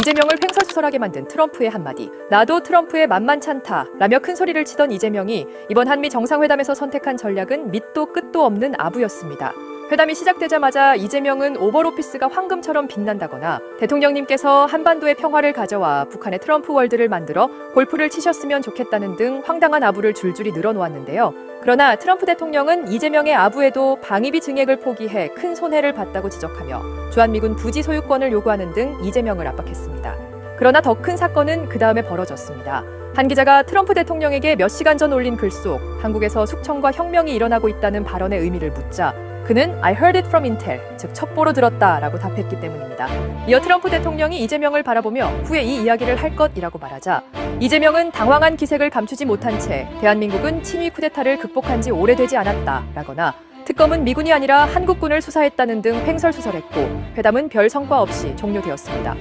이재명을 횡설수설하게 만든 트럼프의 한마디. 나도 트럼프의 만만찮다. 라며 큰 소리를 치던 이재명이 이번 한미 정상회담에서 선택한 전략은 밑도 끝도 없는 아부였습니다. 회담이 시작되자마자 이재명은 오버오피스가 황금처럼 빛난다거나 대통령님께서 한반도의 평화를 가져와 북한의 트럼프 월드를 만들어 골프를 치셨으면 좋겠다는 등 황당한 아부를 줄줄이 늘어놓았는데요. 그러나 트럼프 대통령은 이재명의 아부에도 방위비 증액을 포기해 큰 손해를 봤다고 지적하며 주한미군 부지 소유권을 요구하는 등 이재명을 압박했습니다. 그러나 더 큰 사건은 그 다음에 벌어졌습니다. 한 기자가 트럼프 대통령에게 몇 시간 전 올린 글 속 한국에서 숙청과 혁명이 일어나고 있다는 발언의 의미를 묻자 그는 I heard it from Intel, 즉 첩보로 들었다라고 답했기 때문입니다. 이어 트럼프 대통령이 이재명을 바라보며 후에 이 이야기를 할 것이라고 말하자 이재명은 당황한 기색을 감추지 못한 채 대한민국은 친위 쿠데타를 극복한 지 오래되지 않았다라거나 특검은 미군이 아니라 한국군을 수사했다는 등 횡설수설했고 회담은 별 성과 없이 종료되었습니다.